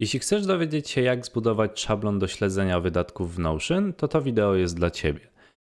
Jeśli chcesz dowiedzieć się, jak zbudować szablon do śledzenia wydatków w Notion, to to wideo jest dla Ciebie.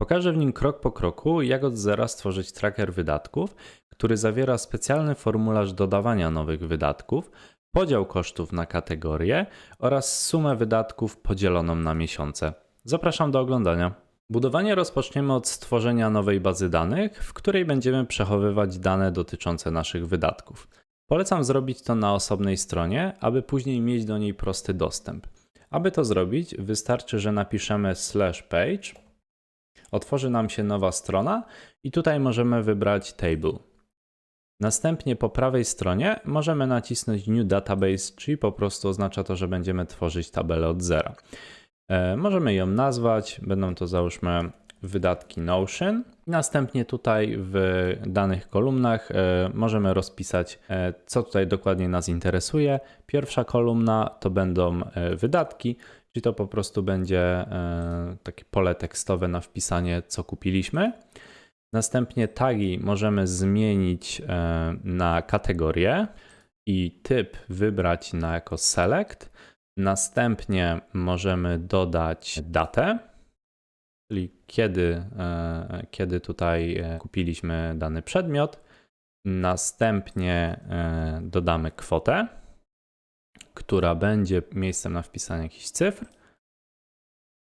Pokażę w nim krok po kroku, jak od zera stworzyć tracker wydatków, który zawiera specjalny formularz dodawania nowych wydatków, podział kosztów na kategorie oraz sumę wydatków podzieloną na miesiące. Zapraszam do oglądania. Budowanie rozpoczniemy od stworzenia nowej bazy danych, w której będziemy przechowywać dane dotyczące naszych wydatków. Polecam zrobić to na osobnej stronie, aby później mieć do niej prosty dostęp. Aby to zrobić, wystarczy, że napiszemy slash page, otworzy nam się nowa strona i tutaj możemy wybrać table. Następnie po prawej stronie możemy nacisnąć New Database, czyli po prostu oznacza to, że będziemy tworzyć tabelę od zera. E, możemy ją nazwać, będą to załóżmy wydatki Notion. Następnie tutaj w danych kolumnach e, możemy rozpisać, e, co tutaj dokładnie nas interesuje. Pierwsza kolumna to będą e, wydatki, czyli to po prostu będzie takie pole tekstowe na wpisanie, co kupiliśmy. Następnie tagi możemy zmienić na kategorię i typ wybrać na jako select. Następnie możemy dodać datę, czyli kiedy, e, kiedy tutaj e, kupiliśmy dany przedmiot. Następnie e, dodamy kwotę, która będzie miejscem na wpisanie jakichś cyfr.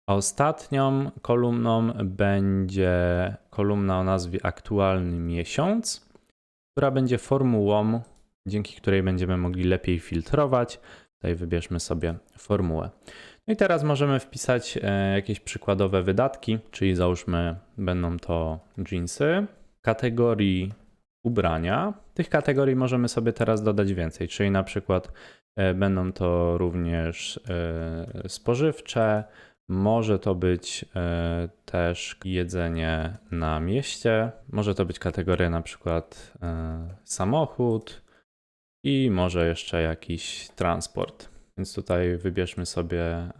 Ostatnią kolumną będzie kolumna o nazwie aktualny miesiąc, która będzie formułą, dzięki której będziemy mogli lepiej filtrować. Tutaj wybierzmy sobie formułę. No i teraz możemy wpisać e, jakieś przykładowe wydatki, czyli załóżmy będą to jeansy. Kategorii ubrania. Tych kategorii możemy sobie teraz dodać więcej, czyli na przykład e, będą to również e, spożywcze, może to być też jedzenie na mieście, może to być kategoria na przykład samochód i może jeszcze jakiś transport. Więc tutaj wybierzmy sobie e,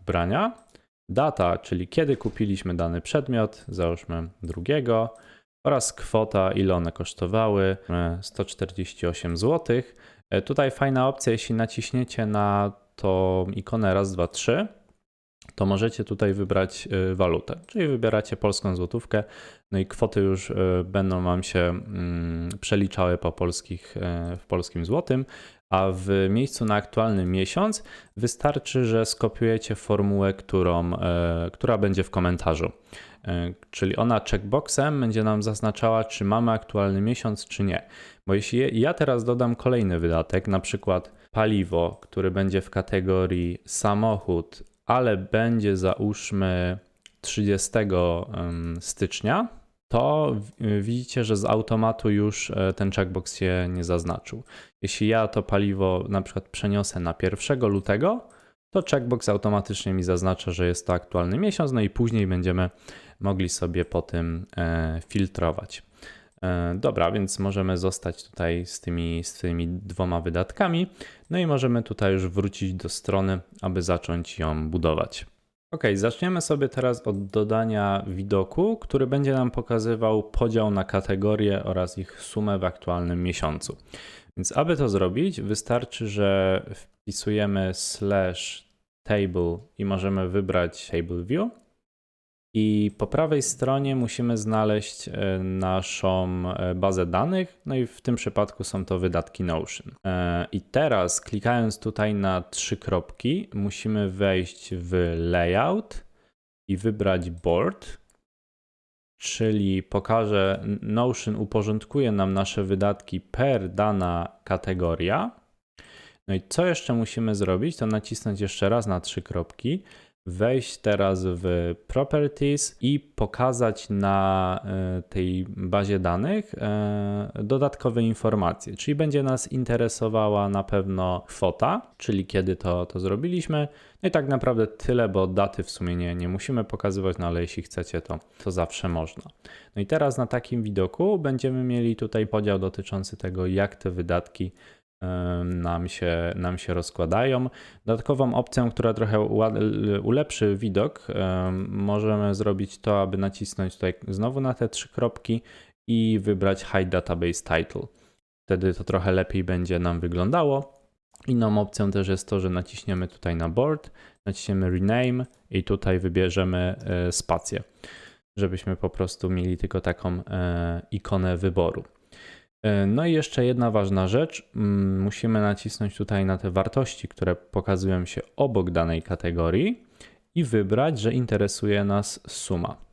ubrania. Data, czyli kiedy kupiliśmy dany przedmiot, załóżmy drugiego, oraz kwota, ile one kosztowały, e, 148 zł. E, Tutaj fajna opcja, jeśli naciśniecie na tą ikonę raz, dwa, trzy, to możecie tutaj wybrać walutę, czyli wybieracie polską złotówkę, no i kwoty już będą Wam się mm, przeliczały po polskich, w polskim złotym, a w miejscu na aktualny miesiąc wystarczy, że skopiujecie formułę, którą, e, która będzie w komentarzu. E, Czyli ona checkboxem będzie nam zaznaczała, czy mamy aktualny miesiąc, czy nie. Bo jeśli ja teraz dodam kolejny wydatek, na przykład paliwo, który będzie w kategorii samochód, ale będzie załóżmy 30 em, stycznia, to w- widzicie, że z automatu już e, ten checkbox się nie zaznaczył. Jeśli ja to paliwo na przykład przeniosę na 1 lutego, to checkbox automatycznie mi zaznacza, że jest to aktualny miesiąc, no i później będziemy mogli sobie po tym e, filtrować. E, Dobra, więc możemy zostać tutaj z tymi, z tymi dwoma wydatkami. No i możemy tutaj już wrócić do strony, aby zacząć ją budować. Ok, zaczniemy sobie teraz od dodania widoku, który będzie nam pokazywał podział na kategorie oraz ich sumę w aktualnym miesiącu. Więc aby to zrobić, wystarczy, że wpisujemy slash table i możemy wybrać table view. I po prawej stronie musimy znaleźć e, naszą e, bazę danych, no i w tym przypadku są to wydatki Notion. E, I teraz klikając tutaj na trzy kropki, musimy wejść w layout i wybrać board, czyli pokaże Notion uporządkuje nam nasze wydatki per dana kategoria. No i co jeszcze musimy zrobić, to nacisnąć jeszcze raz na trzy kropki, wejść teraz w Properties i pokazać na e, tej bazie danych e, dodatkowe informacje. Czyli będzie nas interesowała na pewno kwota, czyli kiedy to, to zrobiliśmy. No i tak naprawdę tyle, bo daty w sumie nie, nie musimy pokazywać, no ale jeśli chcecie, to, to zawsze można. No i teraz na takim widoku będziemy mieli tutaj podział dotyczący tego, jak te wydatki nam się, nam się rozkładają. Dodatkową opcją, która trochę ulepszy widok, em, możemy zrobić to, aby nacisnąć tutaj znowu na te trzy kropki i wybrać Hide Database Title. Wtedy to trochę lepiej będzie nam wyglądało. Inną opcją też jest to, że naciśniemy tutaj na board, naciśniemy rename i tutaj wybierzemy e, spację, żebyśmy po prostu mieli tylko taką e, ikonę wyboru. E, No i jeszcze jedna ważna rzecz. Mm, Musimy nacisnąć tutaj na te wartości, które pokazują się obok danej kategorii i wybrać, że interesuje nas suma.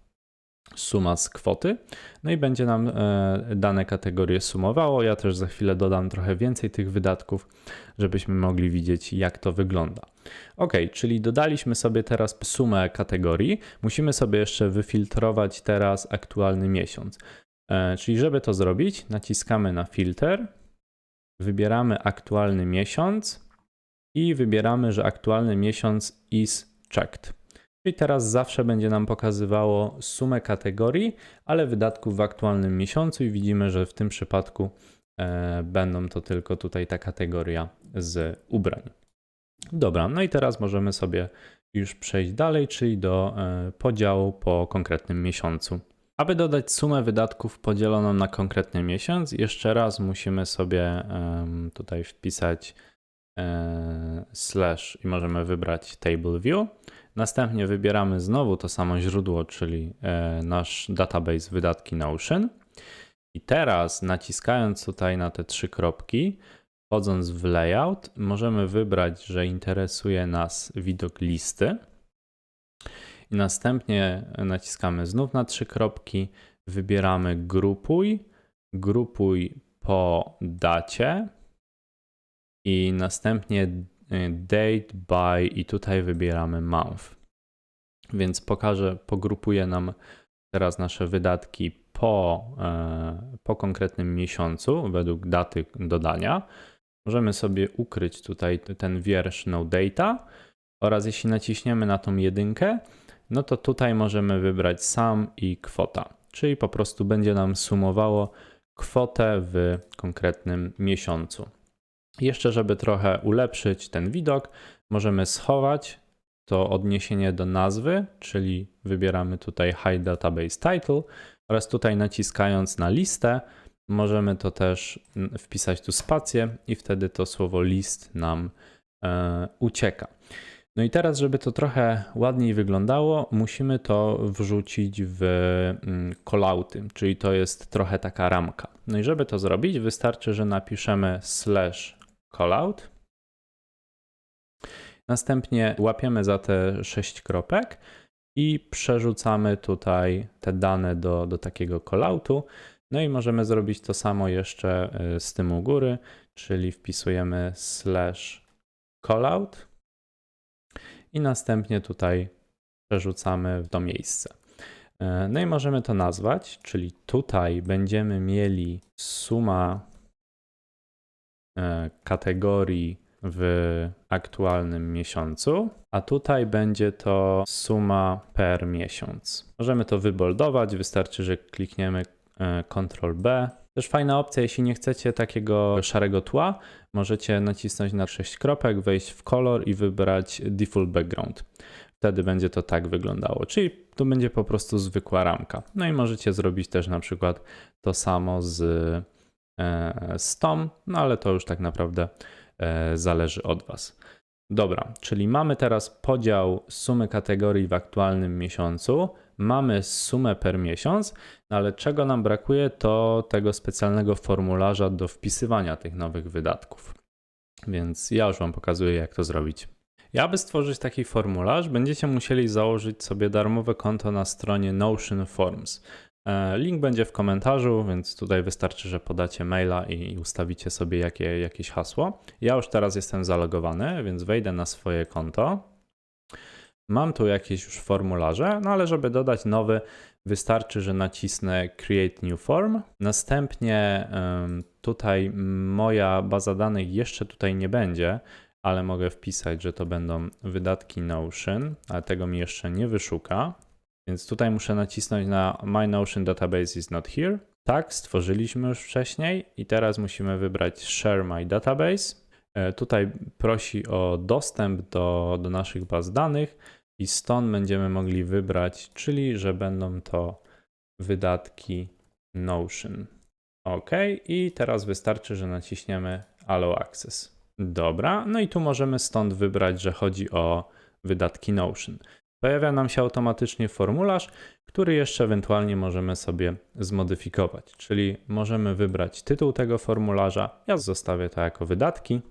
Suma z kwoty. No i będzie nam e, dane kategorie sumowało. Ja też za chwilę dodam trochę więcej tych wydatków, żebyśmy mogli widzieć, jak to wygląda. Ok, czyli dodaliśmy sobie teraz sumę kategorii. Musimy sobie jeszcze wyfiltrować teraz aktualny miesiąc. E, Czyli żeby to zrobić, naciskamy na filter, wybieramy aktualny miesiąc i wybieramy, że aktualny miesiąc is checked. Czyli teraz zawsze będzie nam pokazywało sumę kategorii, ale wydatków w aktualnym miesiącu i widzimy, że w tym przypadku e, będą to tylko tutaj ta kategoria z ubrań. Dobra, no i teraz możemy sobie już przejść dalej, czyli do e, podziału po konkretnym miesiącu. Aby dodać sumę wydatków podzieloną na konkretny miesiąc, jeszcze raz musimy sobie tutaj wpisać e, slash i możemy wybrać table view. Następnie wybieramy znowu to samo źródło, czyli e, nasz database wydatki Notion. I teraz naciskając tutaj na te trzy kropki, wchodząc w layout, możemy wybrać, że interesuje nas widok listy. I następnie naciskamy znów na trzy kropki, wybieramy grupuj, grupuj po dacie i następnie y, date by i tutaj wybieramy month. Więc pokażę, pogrupuje nam teraz nasze wydatki po, e, po konkretnym miesiącu według daty dodania. Możemy sobie ukryć tutaj ten wiersz no data oraz jeśli naciśniemy na tą jedynkę, no to tutaj możemy wybrać sam i kwota, czyli po prostu będzie nam sumowało kwotę w konkretnym miesiącu. Jeszcze, żeby trochę ulepszyć ten widok, możemy schować to odniesienie do nazwy, czyli wybieramy tutaj Hide Database Title oraz tutaj naciskając na listę możemy to też wpisać tu spację i wtedy to słowo list nam e, ucieka. No i teraz, żeby to trochę ładniej wyglądało, musimy to wrzucić w mm, callouty, czyli to jest trochę taka ramka. No i żeby to zrobić, wystarczy, że napiszemy slash callout. Następnie łapiemy za te sześć kropek i przerzucamy tutaj te dane do, do takiego calloutu. No i możemy zrobić to samo jeszcze y, z tym u góry, czyli wpisujemy slash callout i następnie tutaj przerzucamy w to miejsce. E, No i możemy to nazwać, czyli tutaj będziemy mieli suma e, kategorii w aktualnym miesiącu, a tutaj będzie to suma per miesiąc. Możemy to wyboldować, wystarczy, że klikniemy e, Ctrl B. Też fajna opcja, jeśli nie chcecie takiego szarego tła, możecie nacisnąć na 6 kropek, wejść w kolor i wybrać default background. Wtedy będzie to tak wyglądało, czyli to będzie po prostu zwykła ramka. No i możecie zrobić też na przykład to samo z, e, z tą, no ale to już tak naprawdę e, zależy od Was. Dobra, czyli mamy teraz podział sumy kategorii w aktualnym miesiącu, mamy sumę per miesiąc, no ale czego nam brakuje, to tego specjalnego formularza do wpisywania tych nowych wydatków. Więc ja już Wam pokazuję, jak to zrobić. I aby stworzyć taki formularz, będziecie musieli założyć sobie darmowe konto na stronie Notion Forms. E, Link będzie w komentarzu, więc tutaj wystarczy, że podacie maila i ustawicie sobie jakie, jakieś hasło. Ja już teraz jestem zalogowany, więc wejdę na swoje konto. Mam tu jakieś już formularze, no ale żeby dodać nowy, wystarczy, że nacisnę Create New Form. Następnie tutaj moja baza danych jeszcze tutaj nie będzie, ale mogę wpisać, że to będą wydatki Notion, ale tego mi jeszcze nie wyszuka. Więc tutaj muszę nacisnąć na My Notion Database is not here. Tak, stworzyliśmy już wcześniej i teraz musimy wybrać Share My Database. E, Tutaj prosi o dostęp do, do naszych baz danych i stąd będziemy mogli wybrać, czyli że będą to wydatki Notion. OK, i teraz wystarczy, że naciśniemy Allow Access. Dobra, no i tu możemy stąd wybrać, że chodzi o wydatki Notion. Pojawia nam się automatycznie formularz, który jeszcze ewentualnie możemy sobie zmodyfikować. Czyli możemy wybrać tytuł tego formularza. Ja zostawię to jako wydatki.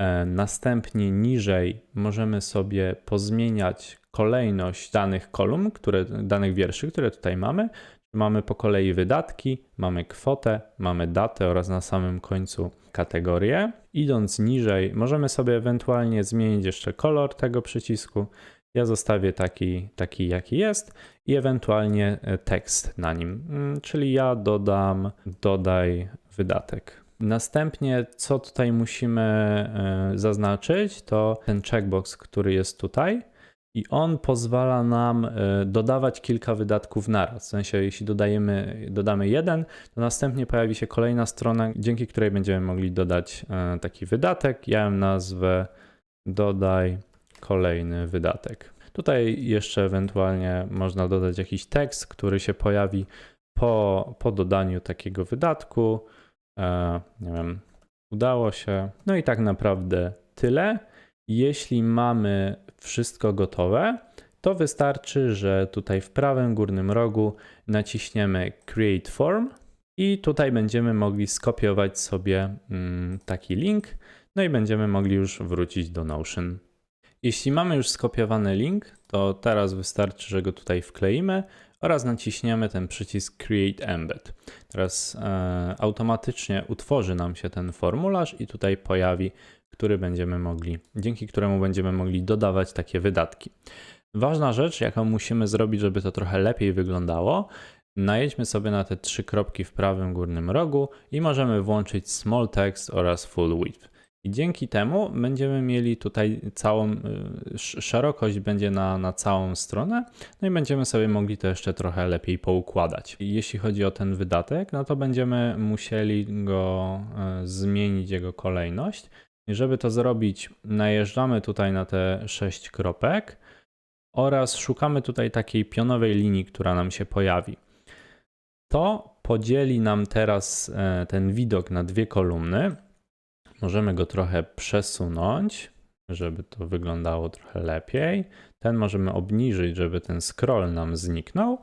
E, Następnie niżej możemy sobie pozmieniać kolejność danych kolumn, które, danych wierszy, które tutaj mamy. Mamy po kolei wydatki, mamy kwotę, mamy datę oraz na samym końcu kategorię. Idąc niżej, możemy sobie ewentualnie zmienić jeszcze kolor tego przycisku. Ja zostawię taki, taki jaki jest i ewentualnie e, tekst na nim, Mm, czyli ja dodam dodaj wydatek. Następnie, co tutaj musimy e, zaznaczyć, to ten checkbox, który jest tutaj. I on pozwala nam e, dodawać kilka wydatków naraz. W sensie, jeśli dodajemy, dodamy jeden, to następnie pojawi się kolejna strona, dzięki której będziemy mogli dodać e, taki wydatek. Ja ją nazwę dodaj kolejny wydatek. Tutaj jeszcze ewentualnie można dodać jakiś tekst, który się pojawi po, po dodaniu takiego wydatku. E, nie wiem, udało się. No i tak naprawdę tyle. Jeśli mamy wszystko gotowe, to wystarczy, że tutaj w prawym górnym rogu naciśniemy Create Form i tutaj będziemy mogli skopiować sobie mm, taki link, no i będziemy mogli już wrócić do Notion. Jeśli mamy już skopiowany link, to teraz wystarczy, że go tutaj wkleimy oraz naciśniemy ten przycisk Create Embed. Teraz e, automatycznie utworzy nam się ten formularz i tutaj pojawi, który będziemy mogli, dzięki któremu będziemy mogli dodawać takie wydatki. Ważna rzecz, jaką musimy zrobić, żeby to trochę lepiej wyglądało, najedźmy sobie na te trzy kropki w prawym górnym rogu i możemy włączyć Small Text oraz Full Width. I dzięki temu będziemy mieli tutaj całą, y, sz- szerokość będzie na, na całą stronę, no i będziemy sobie mogli to jeszcze trochę lepiej poukładać. Jeśli chodzi o ten wydatek, no to będziemy musieli go y, zmienić, jego kolejność. I żeby to zrobić, najeżdżamy tutaj na te sześć kropek oraz szukamy tutaj takiej pionowej linii, która nam się pojawi. To podzieli nam teraz e, ten widok na dwie kolumny. Możemy go trochę przesunąć, żeby to wyglądało trochę lepiej. Ten możemy obniżyć, żeby ten scroll nam zniknął,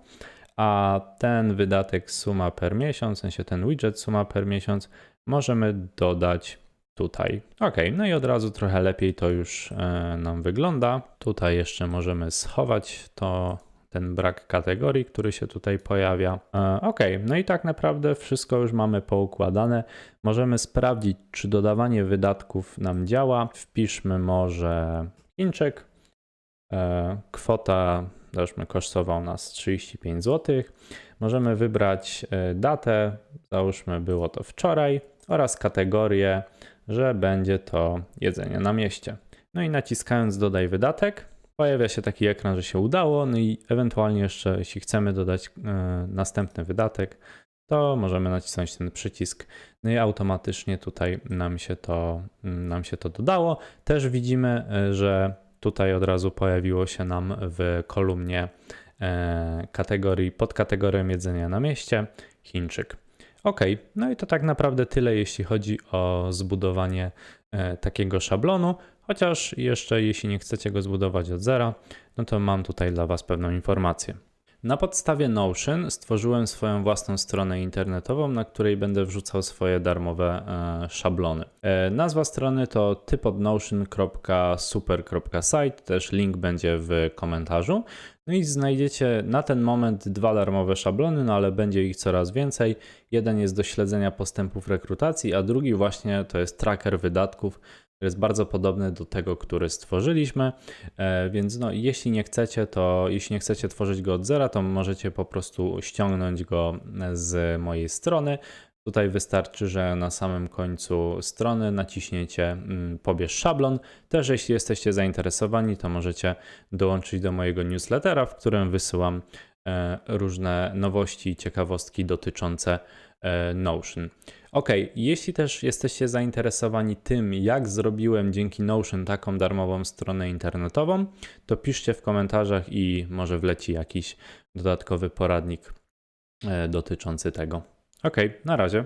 a ten wydatek suma per miesiąc, w sensie ten widget suma per miesiąc, możemy dodać tutaj. Ok, no i od razu trochę lepiej to już e, nam wygląda. Tutaj jeszcze możemy schować to, ten brak kategorii, który się tutaj pojawia. E, ok, no i tak naprawdę wszystko już mamy poukładane. Możemy sprawdzić, czy dodawanie wydatków nam działa. Wpiszmy może Chińczyk. E, kwota, załóżmy, kosztował nas 35 zł. Możemy wybrać e, datę, załóżmy, było to wczoraj, oraz kategorię, że będzie to jedzenie na mieście. No i naciskając dodaj wydatek, pojawia się taki ekran, że się udało, no i ewentualnie jeszcze, jeśli chcemy dodać e, następny wydatek, to możemy nacisnąć ten przycisk, no i automatycznie tutaj nam się to, nam się to dodało. Też widzimy, e, że tutaj od razu pojawiło się nam w kolumnie e, kategorii, pod kategorią jedzenia na mieście Chińczyk. Ok, no i to tak naprawdę tyle, jeśli chodzi o zbudowanie takiego szablonu. Chociaż jeszcze, jeśli nie chcecie go zbudować od zera, no to mam tutaj dla Was pewną informację. Na podstawie Notion stworzyłem swoją własną stronę internetową, na której będę wrzucał swoje darmowe e, szablony. E, nazwa strony to typodnotion.super.site, też link będzie w komentarzu. No i znajdziecie na ten moment dwa darmowe szablony, no ale będzie ich coraz więcej. Jeden jest do śledzenia postępów rekrutacji, a drugi właśnie to jest tracker wydatków, jest bardzo podobny do tego, który stworzyliśmy. E, Więc no, jeśli nie chcecie, to jeśli nie chcecie tworzyć go od zera, to możecie po prostu ściągnąć go z mojej strony. Tutaj wystarczy, że na samym końcu strony naciśniecie mm, pobierz szablon. Też jeśli jesteście zainteresowani, to możecie dołączyć do mojego newslettera, w którym wysyłam e, różne nowości i ciekawostki dotyczące Notion. Ok, jeśli też jesteście zainteresowani tym, jak zrobiłem dzięki Notion taką darmową stronę internetową, to piszcie w komentarzach i może wleci jakiś dodatkowy poradnik e, dotyczący tego. Ok, na razie.